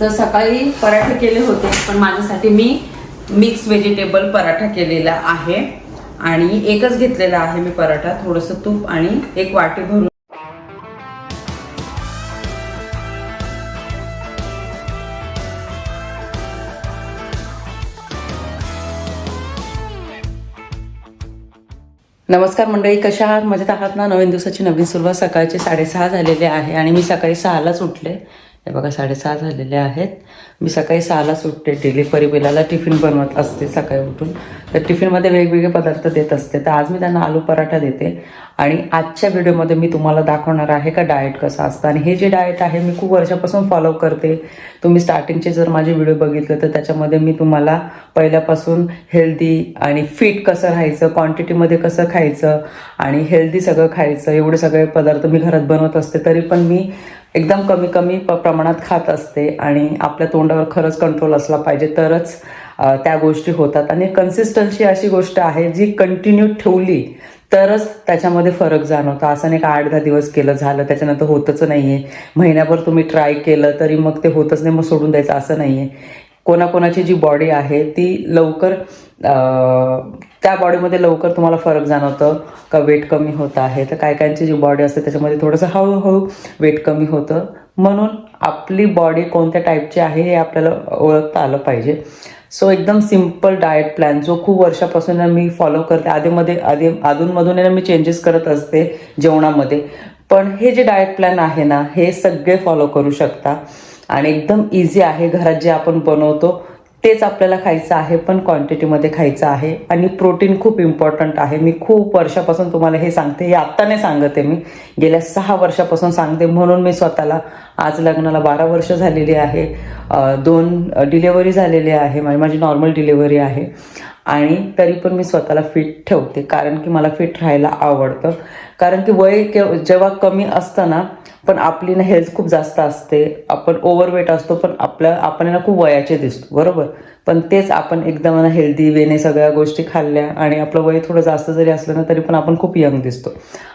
तर सकाळी पराठे केले होते पण माझ्यासाठी मी मिक्स व्हेजिटेबल पराठा केलेला आहे. आणि एकच घेतलेला आहे मी पराठा थोडंसं तूप आणि एक वाटी भरून. नमस्कार मंडळी कशा आहात? मजेत आहात ना? नवीन दिवसाची नवीन सुरुवात सकाळचे साडेसहा झालेले आहे आणि मी सकाळी सहालाच उठले हे बघा साडेसहा झालेले आहेत. मी सकाळी सहाला सुटते. डेली परिबिलाला टिफिन बनवत असते सकाळी उठून. तर टिफिनमध्ये वेगवेगळे पदार्थ देत असते. तर आज मी त्यांना आलू पराठा देते. आणि आजच्या व्हिडिओमध्ये मी तुम्हाला दाखवणार आहे का डाएट कसं असतं. आणि हे जे डाएट आहे मी खूप वर्षापासून फॉलो करते. तुम्ही स्टार्टिंगचे जर माझे व्हिडिओ बघितले तर त्याच्यामध्ये मी तुम्हाला पहिल्यापासून हेल्दी आणि फिट कसं राहायचं क्वांटिटीमध्ये कसं खायचं आणि हेल्दी सगळं खायचं एवढे सगळे पदार्थ मी घरात बनवत असते. तरी पण मी एकदम कमी कमी प प्रमाणात खात असते आणि आपल्या तोंडावर खरंच कंट्रोल असला पाहिजे. तरच त्या गोष्टी होतात. आणि कन्सिस्टन्सी अशी गोष्ट आहे जी कंटिन्यू ठेवली तरच त्याच्यामध्ये फरक जाणवतो. असं नाही का आठ दहा दिवस केलं झालं त्याच्यानंतर होतच नाही आहे महिन्याभर तुम्ही ट्राय केलं तरी मग ते होतच नाही मग सोडून द्यायचं असं नाही आहे कोणाकोणाची जी बॉडी आहे ती लवकर त्या बॉडीमध्ये लवकर तुम्हाला फरक जाणवतं का वेट कमी होत आहे तर काय कायची जी बॉडी असते त्याच्यामध्ये थोडंसं हळूहळू वेट कमी होतं. म्हणून आपली बॉडी कोणत्या टाईपची आहे हे आपल्याला ओळखता आलं पाहिजे. सो एकदम सिंपल डाएट प्लॅन जो खूप वर्षापासून मी फॉलो करते. आधीमध्ये आधी अधूनमधून ना मी चेंजेस करत असते जेवणामध्ये. पण हे जे डाएट प्लॅन आहे ना हे सगळे फॉलो करू शकता. आणि एकदम इझी आहे. घरात जे आपण बनवतो तेच आपल्याला खायचं आहे पण क्वांटिटीमध्ये खायचं आहे. आणि प्रोटीन खूप इम्पॉर्टंट आहे. मी खूप वर्षापासून तुम्हाला हे सांगते हे आत्ता नाही सांगते मी. गेल्या सहा वर्षापासून सांगते म्हणून मी स्वतःला आज लग्नाला बारा वर्ष झालेली आहे. दोन डिलेवरी झालेली आहे. म्हणजे माझी माझी नॉर्मल डिलेवरी आहे. आणि तरी पण मी स्वतःला फिट ठेवते कारण की मला फिट राहायला आवडतं. कारण की वय केव जेव्हा कमी असतं ना पण आपली ना हेल्थ खूप जास्त असते. आपण ओव्हरवेट असतो पण आपल्या आपण ना खूप वयाचे दिसतो. बरोबर? पण तेच आपण एकदम ना हेल्दी वेने सगळ्या गोष्टी खाल्ल्या आणि आपलं वय थोडं जास्त जरी असलं ना तरी पण आपण खूप यंग दिसतो.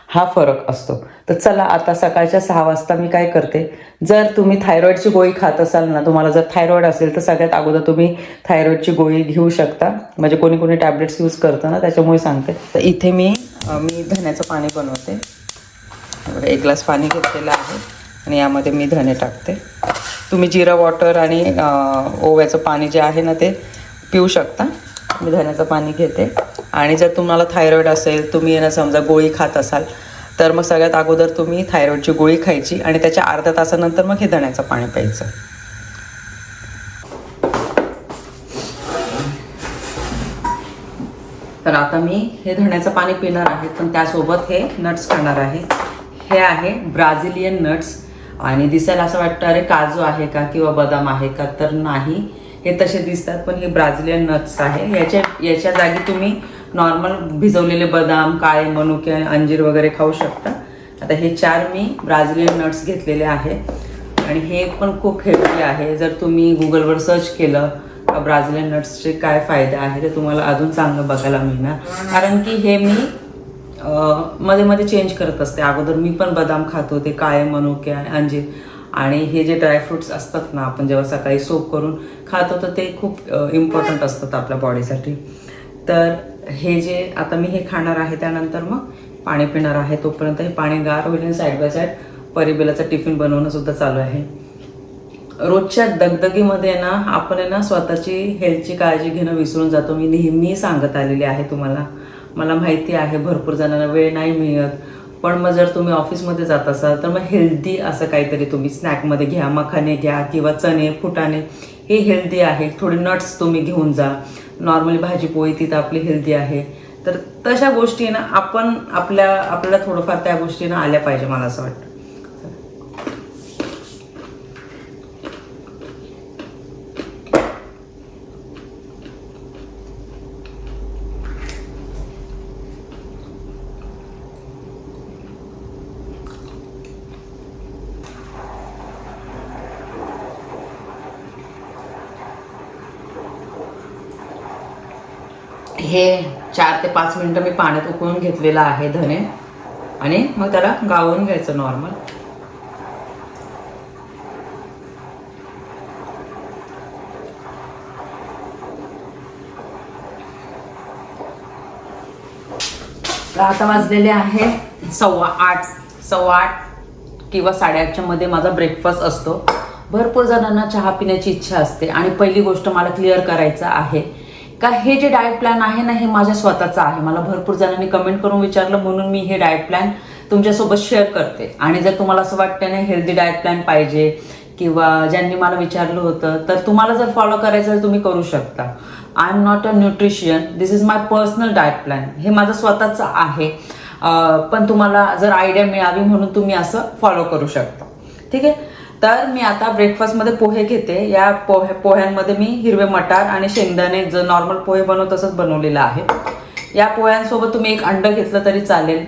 हा फरक असतो. तर चला आता सकाळच्या सहा वाजता मी काय करते? जर तुम्ही थायरॉईडची गोळी खात असाल ना तुम्हाला जर थायरॉईड असेल तर सगळ्यात अगोदर तुम्ही थायरॉईडची गोळी घेऊ शकता. म्हणजे कोणी कोणी टॅबलेट्स यूज करतं ना त्याच्यामुळे सांगते. तर इथे मी मी धण्याचं पाणी बनवतो. बघा, एक ग्लास पाणी घेतलेलं आहे आणि यामध्ये मी धणे टाकते. तुम्ही जिरा वॉटर आणि ओव्याचं पाणी जे आहे ना ते पिऊ शकता. मी धण्याचं पाणी घेते. आणि जर तुम्हाला थायरॉईड असेल तुम्ही ना समजा गोळी खात असाल तर मग सगळ्यात अगोदर तुम्ही थायरॉईडची गोळी खायची आणि त्याच्या अर्ध्या तासानंतर मग हे धण्याचं पाणी प्यायचं. तर आता मी हे धण्याचं पाणी पिणार आहे पण त्यासोबत हे नट्स खाणार आहे. हे आहे ब्राझिलियन नट्स आणि दिसायला असं वाटतं अरे काजू आहे का किंवा बदाम आहे का? तर नाही. हे तसे दिसतात पण हे ब्राझिलियन नट्स आहे. याच्या याच्या जागी तुम्ही नॉर्मल भिजवलेले बदाम काळे मनुके अंजीर वगैरे खाऊ शकता. आता हे चार मी ब्राझिलियन नट्स घेतलेले आहे आणि हे पण खूप हेल्दी आहे. जर तुम्ही गुगलवर सर्च केलं ब्राझिलियन नट्सचे काय फायदे आहे ते तुम्हाला अजून चांगलं बघायला मिळणार. कारण की हे मी मध्ये मध्ये चेंज करत असते. अगोदर मी पण बदाम खात होते काळे मनुके आणि अंजीर. आणि हे जे ड्रायफ्रुट्स असतात ना आपण जेव्हा सकाळी सोप करून खातो तर ते खूप इम्पॉर्टंट असतात आपल्या बॉडीसाठी तर हे जे आता मी हे खाणार आहे त्यानंतर मग पाणी पिणार आहे तोपर्यंत हे पाणी गार होईल आणि साईड बाय साईड परिबेलाचा टिफिन बनवणं सुद्धा चालू आहे. रोजच्या दगदगीमध्ये ना आपण आहे ना स्वतःची हेल्थची काळजी घेणं विसरून जातो. मी नेहमी सांगत आलेली आहे तुम्हाला. मला माहिती आहे भरपूर जणांना वेळ नाही मिळत. पण मग जर तुम्ही ऑफिसमध्ये जात असाल तर मग हेल्दी असं काहीतरी तुम्ही स्नॅकमध्ये घ्या मखाने घ्या किंवा चणे फुटाणे. हे हेल्दी आहे. थोडे नट्स तुम्ही घेऊन जा. नॉर्मली भाजी पोळी ती तर आपली हेल्दी आहे. तर तशा गोष्टी ना आपण आपल्या आपल्याला थोडंफार त्या गोष्टीनं आल्या पाहिजे मला असं वाटतं. पाच मिनटं मी पाण्यात उकळून घेतलेला आहे धने आणि मग त्याला गावून घ्यायचं नॉर्मल आता वाजलेले आहे सव्वा आठ सव्वा आठ किंवा साडेआठच्या मध्ये माझा ब्रेकफास्ट असतो. भरपूर जणांना चहा पिण्याची इच्छा असते. आणि पहिली गोष्ट मला क्लिअर करायचं आहे का हे जे डाएट प्लॅन आहे ना हे माझ्या स्वतःचं आहे. मला भरपूर जणांनी कमेंट करून विचारलं म्हणून मी हे डाएट प्लॅन तुमच्यासोबत शेअर करते. आणि जर तुम्हाला असं वाटतं ना हेल्दी डाएट प्लॅन पाहिजे किंवा ज्यांनी मला विचारलं होतं तर तुम्हाला जर फॉलो करायचं तर तुम्ही करू शकता. I am not a nutritionist this is my personal diet plan हे माझं स्वतःचं आहे. पण तुम्हाला जर आयडिया मिळावी म्हणून तुम्ही असं फॉलो करू शकता. ठीक आहे? तर मी आता ब्रेकफास्टमध्ये पोहे घेते. या पोहे पोह्यांमध्ये मी हिरवे मटार आणि शेंगदाणे जर नॉर्मल पोहे बनवतो तसंच बनवलेलं आहे. या पोह्यांसोबत तुम्ही एक अंड घेतलं तरी चालेल.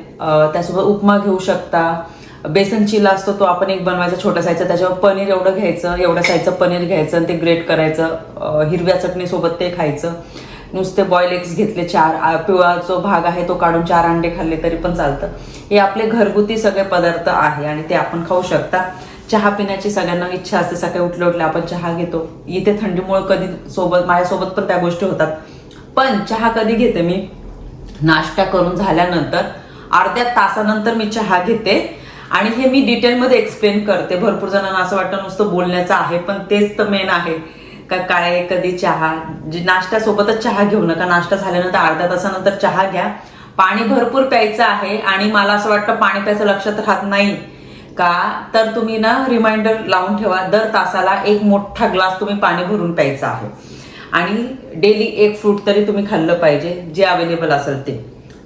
त्यासोबत उपमा घेऊ शकता. बेसन चिला असतो तो आपण एक बनवायचा छोटा साईजचा. त्याच्यावर पनीर एवढं घ्यायचं एवढ्या साईजचं पनीर घ्यायचं आणि ते ग्रेट करायचं. हिरव्या चटणीसोबत ते खायचं. नुसते बॉईल एग्स घेतले चार पिवळा जो भाग आहे तो काढून चार अंडे खाल्ले तरी पण चालतं. हे आपले घरगुती सगळे पदार्थ आहे आणि ते आपण खाऊ शकता. चहा पिण्याची सगळ्यांना इच्छा असते. सकाळी उठलं उठलं आपण चहा घेतो. इथे थंडीमुळे कधी सोबत माझ्यासोबत पण त्या गोष्टी होतात. पण चहा कधी घेते मी? नाश्ता करून झाल्यानंतर अर्ध्या तासानंतर मी चहा घेते. आणि हे मी डिटेलमध्ये एक्सप्लेन करते. भरपूर जणांना असं वाटतं नुसतं बोलण्याचं आहे पण तेच तर मेन आहे. का काय कधी चहा? जे नाश्त्यासोबतच चहा घेऊ नका. नाश्ता झाल्यानंतर अर्ध्या तासानंतर चहा घ्या. पाणी भरपूर प्यायचं आहे आणि मला असं वाटतं पाणी प्यायचं लक्षात राहत नाही. का तर तुम्ही ना रिमाइंडर लावून ठेवा. दर तासाला एक मोठा ग्लास तुम्ही पाणी भरून प्यायचा आहे. आणि डेली एक फ्रूट तरी तुम्ही खाल्लं पाहिजे जे अवेलेबल असेल ते.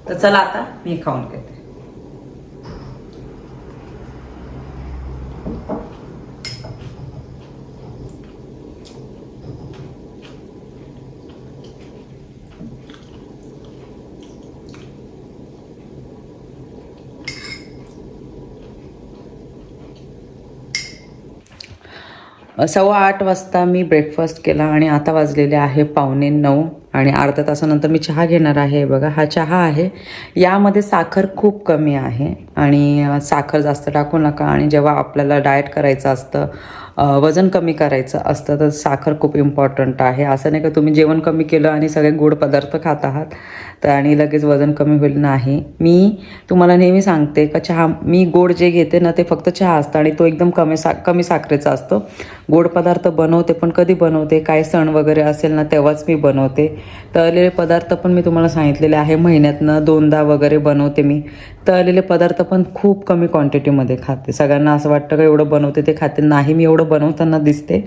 तर चला आता मी खाऊन घेते. सव्वा आठ वाजता मी ब्रेकफास्ट केला आणि आता वाजलेले आहे पावणे नऊ आणि अर्ध्या तासानंतर मी चहा घेणार आहे. बघा हा चहा आहे. यामध्ये साखर खूप कमी आहे आणि साखर जास्त टाकू नका आणि जेव्हा आपल्याला डाएट करायचं असतं वजन कमी करायचं असतं तर साखर खूप इम्पॉर्टंट आहे. असं नाही का तुम्ही जेवण कमी केलं आणि सगळे गोड पदार्थ खात आहात तर आणि लगेच वजन कमी होईल नाही. मी तुम्हाला नेहमी सांगते का चहा मी गोड जे घेते ना ते फक्त चहा असतं आणि तो एकदम कमी सा कमी साखरेचा असतो. गोड पदार्थ बनवते पण कधी बनवते काय सण वगैरे असेल ना तेव्हाच मी बनवते. तळलेले पदार्थ पण मी तुम्हाला सांगितलेले आहे. महिन्यातनं दोनदा वगैरे बनवते मी. तळलेले पदार्थ पण खूप कमी क्वांटिटीमध्ये खाते. सगळ्यांना असं वाटतं का एवढं बनवते ते खाते. नाही मी एवढं बनवताना दिसते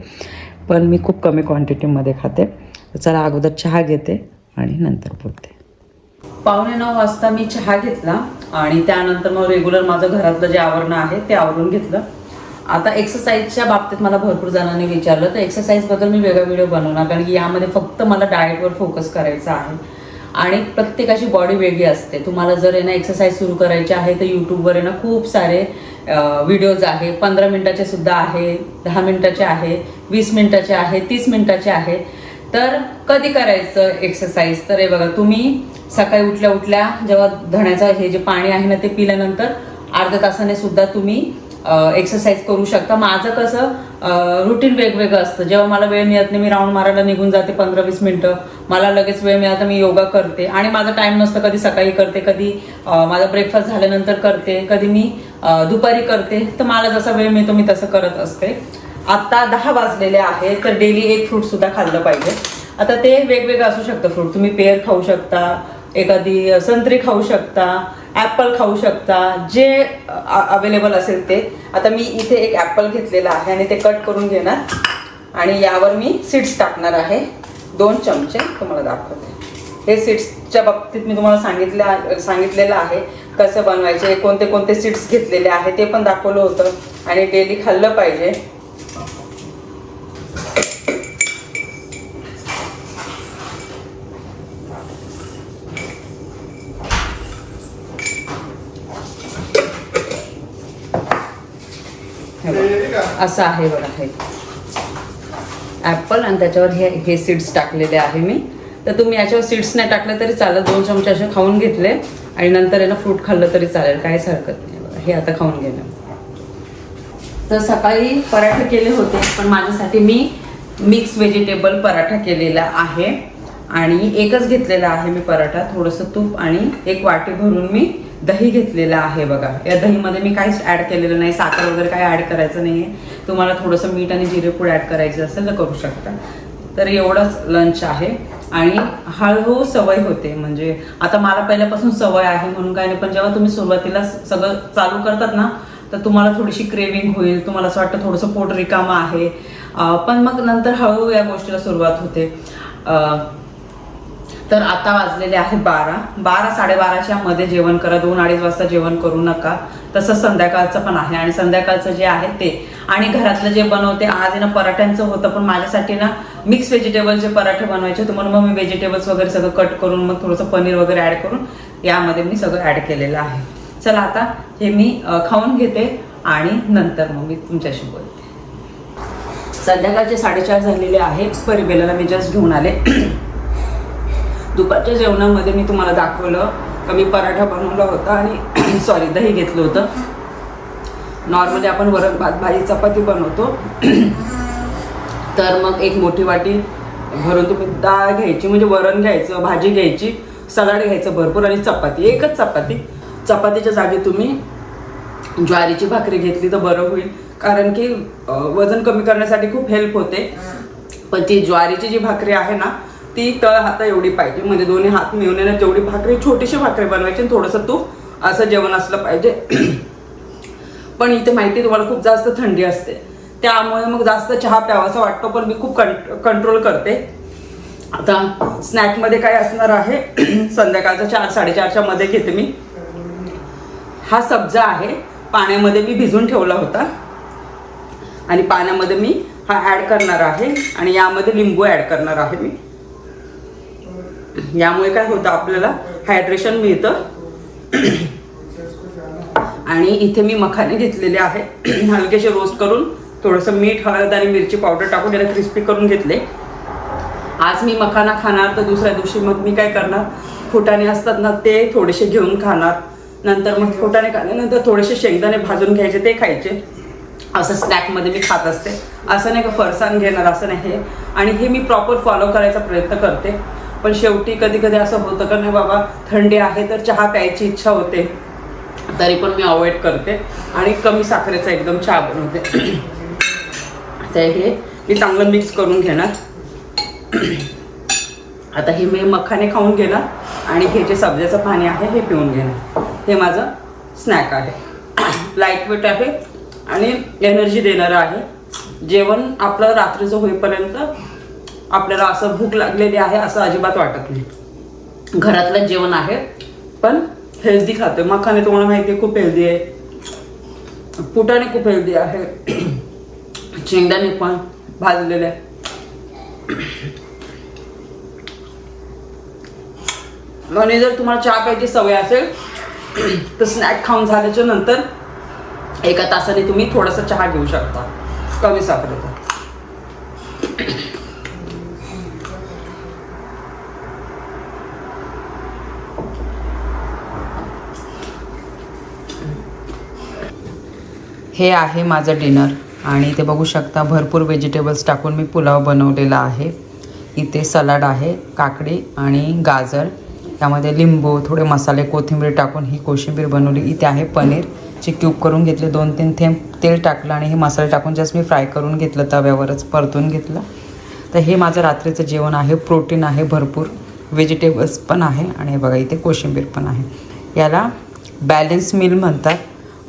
पण मी खूप कमी क्वांटिटीमध्ये खाते. चला अगोदर चहा घेते आणि नंतर बोलते. पावणे नऊ वाजता मी चहा घेतला आणि त्यानंतर मग रेग्युलर माझं घरातलं जे आवरणं आहे ते आवरून घेतलं. आता एक्सरसाइजच्या बाबतीत मला भरपूर जणांनी विचारलं तर एक्सरसाइजबद्दल मी वेगळा व्हिडिओ बनवणार कारण की यामध्ये फक्त मला डाएटवर फोकस करायचा आहे. आणि प्रत्येकाची बॉडी वेगळी असते. तुम्हाला जर आहे ना एक्सरसाइज सुरू करायची आहे तर यूट्यूबवर आहे ना खूप सारे व्हिडिओज आहे. पंधरा मिनटाचे सुद्धा आहे दहा मिनटाचे आहे वीस मिनटाचे आहे तीस मिनटाचे आहे. तर कधी करायचं एक्सरसाइज तर हे बघा तुम्ही सकाळी उठल्या उठल्या जेव्हा धण्याचं हे जे पाणी आहे ना ते पिल्यानंतर अर्ध्या तासाने सुद्धा तुम्ही एक्सरसाइज करू शकता. माझं कसं रुटीन वेगवेगळं असतं. जेव्हा मला वेळ मिळत नाही मी राऊंड मारायला निघून जाते पंधरा वीस मिनटं. मला लगेच वेळ मिळाला तर मी योगा करते. आणि माझा टाईम नसतं कधी सकाळी करते कधी माझा ब्रेकफास्ट झाल्यानंतर करते कधी मी दुपारी करते. तर मला जसा वेळ मिळतो मी तसं करत असते. आत्ता दहा वाजलेले आहे तर डेली एक फ्रूटसुद्धा खाल्लं पाहिजे. आता ते वेगवेगळं असू शकतं. फ्रूट तुम्ही पेर खाऊ शकता एखादी संत्री खाऊ शकता ॲपल खाऊ शकता जे अवेलेबल असेल ते. आता मी इथे एक ॲपल घेतलेला आहे आणि ते कट करून घेणार. आणि यावर मी सीड्स टाकणार आहे. दोन चमचे तुम्हाला दाखवते. हे सीड्सच्या बाबतीत मी तुम्हाला सांगितलं सांगितलेलं आहे. कसं बनवायचे कोणते कोणते सीड्स घेतलेले आहे ते पण दाखवलं होतं. आणि डेली खाल्लं पाहिजे. असं आहे बघा हे. ॲपल आणि त्याच्यावर हे हे सीड्स टाकलेले आहे मी. तर तुम्ही याच्यावर सीड्स नाही टाकले तरी चालत दोन चमचे असे खाऊन घेतले आणि नंतर आहे फ्रूट खाल्लं तरी चालेल. काहीच हरकत नाही बघा. हे आता खाऊन घेणं तर सकाळी पराठे केले होते पण माझ्यासाठी मी मिक्स व्हेजिटेबल पराठा केलेला आहे. आणि एकच घेतलेला आहे मी पराठा. थोडंसं तूप आणि एक वाटी भरून मी दही घेतलेलं आहे बघा. या दहीमध्ये मी काहीच ॲड केलेलं नाही. साखर वगैरे काही ॲड करायचं नाही आहे तुम्हाला थोडंसं मीठ आणि जिरेपूड ॲड करायचं असेल तर करू शकता. तर एवढंच लंच आहे. आणि हळूहळू सवय होते. म्हणजे आता मला पहिल्यापासून सवय आहे म्हणून काय नाही. पण जेव्हा तुम्ही सुरुवातीला सगळं चालू करतात ना तर तुम्हाला थोडीशी क्रेविंग होईल. तुम्हाला असं वाटतं थोडंसं पोट रिकामं आहे. पण मग नंतर हळूहळू या गोष्टीला सुरुवात होते. तर आता वाजलेले आहे बारा. बारा साडेबाराच्या मध्ये जेवण करा. दोन अडीच वाजता जेवण करू नका. तसं संध्याकाळचं पण आहे. आणि संध्याकाळचं जे आहे ते. आणि घरातलं जे बनवते आज ना पराठ्यांचं होतं पण माझ्यासाठी ना मिक्स व्हेजिटेबलचे पराठे बनवायचे होते. म्हणून मग मी व्हेजिटेबल्स वगैरे सगळं कट करून मग थोडंसं पनीर वगैरे ॲड करून यामध्ये मी सगळं ॲड केलेलं आहे. चला आता हे मी खाऊन घेते आणि नंतर मग मी तुमच्याशी बोलते. संध्याकाळचे साडेचार झालेले आहे. परिबेलाला मी जस्ट घेऊन आले. दुपारच्या जेवणामध्ये मी तुम्हाला दाखवलं. का मी पराठा बनवला होता आणि सॉरी दही घेतलं होतं. नॉर्मली आपण वरण भात भाजी चपाती बनवतो. तर मग एक मोठी वाटी भरून तुम्ही डाळ घ्यायची म्हणजे वरण घ्यायचं भाजी घ्यायची सलाड घ्यायचं भरपूर आणि चपाती एकच चपाती. चपातीच्या जागी तुम्ही ज्वारीची भाकरी घेतली तर बरं होईल. कारण की वजन कमी करण्यासाठी खूप हेल्प होते. पण ती ज्वारीची जी भाकरी आहे ना ती तळ हाता एवढी पाहिजे. म्हणजे दोन्ही हात मिळून येणं ना भाकरी छोटीशी भाकरी बनवायची थोडंसं तूप असं जेवण असलं पाहिजे. पण इथे माहिती आहे तुम्हाला खूप जास्त थंडी असते. त्यामुळे मग जास्त चहा प्यावासा वाटतो पण मी खूप कंट्रोल करते. आता स्नॅकमध्ये काय असणार आहे? संध्याकाळचं चार साडेचारच्या मध्ये घेते मी. हा सब्जा आहे. पाण्यामध्ये मी भिजून ठेवला होता. आणि पाण्यामध्ये मी हा ॲड करणार आहे. आणि यामध्ये लिंबू ॲड करणार आहे मी. यामुळे काय होतं आपल्याला? हायड्रेशन मिळतं. आणि इथे मी मखाने घेतलेले आहे. हलकेसे रोस्ट करून थोडंसं मीठ हळद आणि मिरची पावडर टाकून त्याला क्रिस्पी करून घेतले. आज मी मखाना खाणार तर दुसऱ्या दिवशी मग मी काय करणार? फुटाणे असतात ना ते थोडेसे घेऊन खाणार. नंतर मग फुटाणे खाल्यानंतर थोडेसे शेंगदाणे भाजून घ्यायचे ते खायचे. असं स्नॅकमध्ये मी खात असते. असं नाही का फरसाण घेणार असं नाही. हे आणि हे मी प्रॉपर फॉलो करायचा प्रयत्न करते. पण शेवटी कधी कधी असं होतं का नाही बाबा थंडी आहे तर चहा प्यायची इच्छा होते. तरी पण मी अवॉइड करते आणि कमी साखरेचा एकदम चहा बनवते. तर हे मी चांगलं मिक्स करून घेणार. आता हे मी मखाने खाऊन घेणार आणि हे जे सब्ज्याचं पाणी आहे हे पिऊन घेणार. हे माझं स्नॅक आहे. लाइट वेट आहे आणि एनर्जी देणारं आहे. जेवण आपलं रात्रीचं होईपर्यंत आपल्याला असं भूक लागलेली आहे असं अजिबात वाटत नाही. घरातलं जेवण आहे पण हेल्दी खाते मखाने तुम्हाला माहिती आहे खूप हेल्दी आहे. पुटाने खूप हेल्दी आहे. शेंगदाणे पण भाजलेले आणि जर तुम्हाला चहा प्यायची सवय असेल तर स्नॅक खाऊन झाल्याच्यानंतर एका तासाने तुम्ही थोडासा चहा घेऊ शकता. कमी साखरेचा. हे आहे माझं डिनर. आणि इथे बघू शकता भरपूर व्हेजिटेबल्स टाकून मी पुलाव बनवलेला आहे. इथे सलाड आहे काकडी आणि गाजर. त्यामध्ये लिंबू थोडे मसाले कोथिंबीर टाकून ही कोशिंबीर बनवली. इथे आहे पनीर. चे क्यूब करून घेतले दोन तीन थेंब तेल टाकलं आणि हे मसाले टाकून जस्ट मी फ्राय करून घेतलं तव्यावरच परतून घेतलं. तर हे माझं रात्रीचं जेवण आहे प्रोटीन आहे भरपूर. व्हेजिटेबल्स पण आहे आणि हे बघा इथे कोशिंबीर पण आहे. याला बॅलेन्स मील म्हणतात.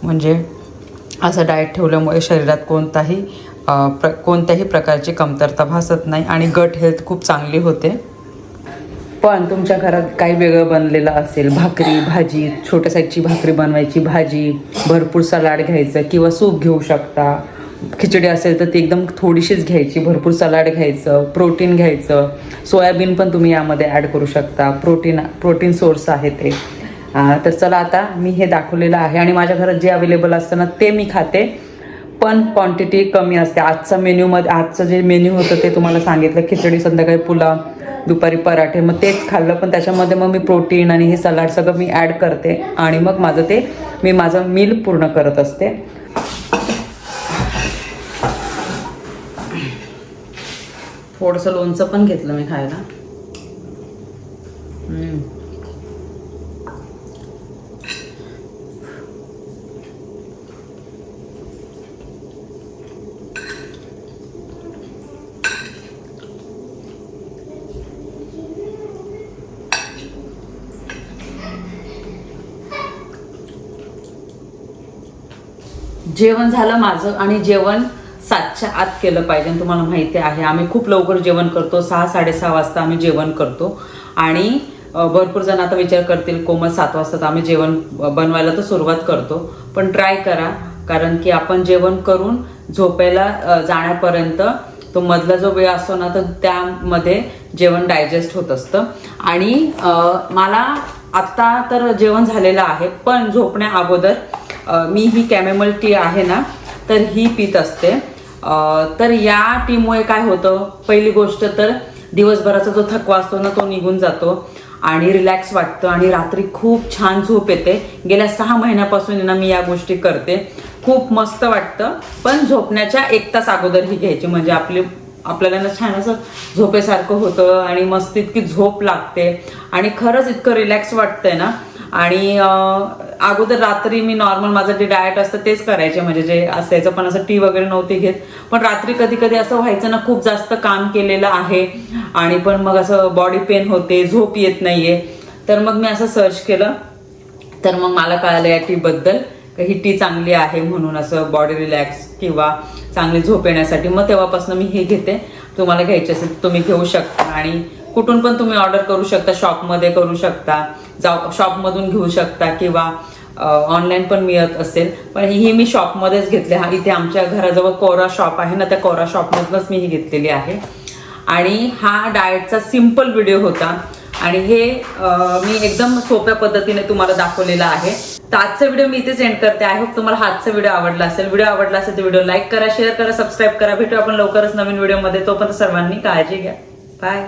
म्हणजे असं डाएट ठेवल्यामुळे शरीरात कोणताही प्र कोणत्याही प्रकारची कमतरता भासत नाही आणि गट हेल्थ खूप चांगली होते. पण तुमच्या घरात काही वेगळं बनलेलं असेल भाकरी भाजी छोट्या साईजची भाकरी बनवायची भाजी भरपूर सलाड घ्यायचं किंवा सूप घेऊ शकता. खिचडी असेल तर ती एकदम थोडीशीच घ्यायची भरपूर सलाड घ्यायचं प्रोटीन घ्यायचं. सोयाबीन पण तुम्ही यामध्ये ॲड करू शकता. प्रोटीन प्रोटीन सोर्स आहे ते. तर चला आता मी हे दाखवलेलं आहे आणि माझ्या घरात जे अवेलेबल असतं ना ते मी खाते. पण क्वांटिटी कमी असते. आजचा मेन्यूमध्ये आजचं जे मेन्यू होतं ते तुम्हाला सांगितलं. खिचडी संध्याकाळी पुलाव दुपारी पराठे मग तेच खाल्लं. पण त्याच्यामध्ये मग मी प्रोटीन आणि हे सलाड सगळं मी ॲड करते. आणि मग माझं ते मी माझं मील पूर्ण करत असते. थोडंसं लोणचं पण घेतलं मी खायला. जेवण झालं माझं आणि जेवण सातच्या आत केलं पाहिजे तुम्हाला माहिती आहे. आम्ही खूप लवकर जेवण करतो. सहा साडेसहा वाजता आम्ही जेवण करतो. आणि भरपूर जण आता विचार करतील कोमल सात वाजता तर आम्ही जेवण बनवायला तर सुरुवात करतो. पण ट्राय करा कारण की आपण जेवण करून झोपायला जाण्यापर्यंत तो मधला जो वेळ असतो ना तर त्यामध्ये जेवण डायजेस्ट होत असतं. आणि मला आत्ता तर जेवण झालेलं आहे पण झोपण्या अगोदर मी ही कॅमेमल टी आहे ना तर ही पित असते. तर या टीमुळे काय होतं? पहिली गोष्ट तर दिवसभराचा जो थकवा असतो ना तो निघून जातो आणि रिलॅक्स वाटतं आणि रात्री खूप छान झोप येते. गेल्या सहा महिन्यापासून ना मी या गोष्टी करते. खूप मस्त वाटतं पण झोपण्याच्या एक तास अगोदर ही घ्यायची. म्हणजे आपली आपल्याला ना छान असं झोपेसारखं होतं आणि मस्त इतकी झोप लागते. आणि खरंच इतकं रिलॅक्स वाटतंय ना आणि अगोदर रात्री मी नॉर्मल माझं जे डायट असतं तेच करायचे. म्हणजे जे असायचं पण असं टी वगैरे नव्हती घेत. पण रात्री कधी कधी असं व्हायचं ना खूप जास्त काम केलेलं आहे. आणि पण मग असं बॉडी पेन होते झोप येत नाहीये. तर मग मी असं सर्च केलं. तर मग मला कळालं या टीबद्दल ही टी चांगली आहे म्हणून असं बॉडी रिलॅक्स किंवा चांगली झोप येण्यासाठी. मग तेव्हापासून मी हे घेते. तुम्हाला घ्यायची असेल तुम्ही घेऊ शकता. आणि कुठून पण तुम्ही ऑर्डर करू शकता शॉपमध्ये करू शकता जाऊ शॉपमधून घेऊ शकता किंवा ऑनलाईन पण मिळत असेल. पण ही मी शॉपमध्येच घेतले हा इथे आमच्या घराजवळ कोरा शॉप आहे ना त्या कोरा शॉपमधूनच मी ही घेतलेली आहे. आणि हा डाएटचा सिंपल व्हिडिओ होता. आणि हे मी एकदम सोप्या पद्धतीने तुम्हाला दाखवलेला आहे. तर आजचा व्हिडिओ मी इथेच एंड करते. आय होप तुम्हाला आजचा व्हिडिओ आवडला असेल. व्हिडिओ आवडला असेल तर व्हिडिओ लाईक करा शेअर करा सबस्क्राईब करा. भेटू आपण लवकरच नवीन व्हिडिओमध्ये तोपर्यंत सर्वांनी काळजी घ्या. बाय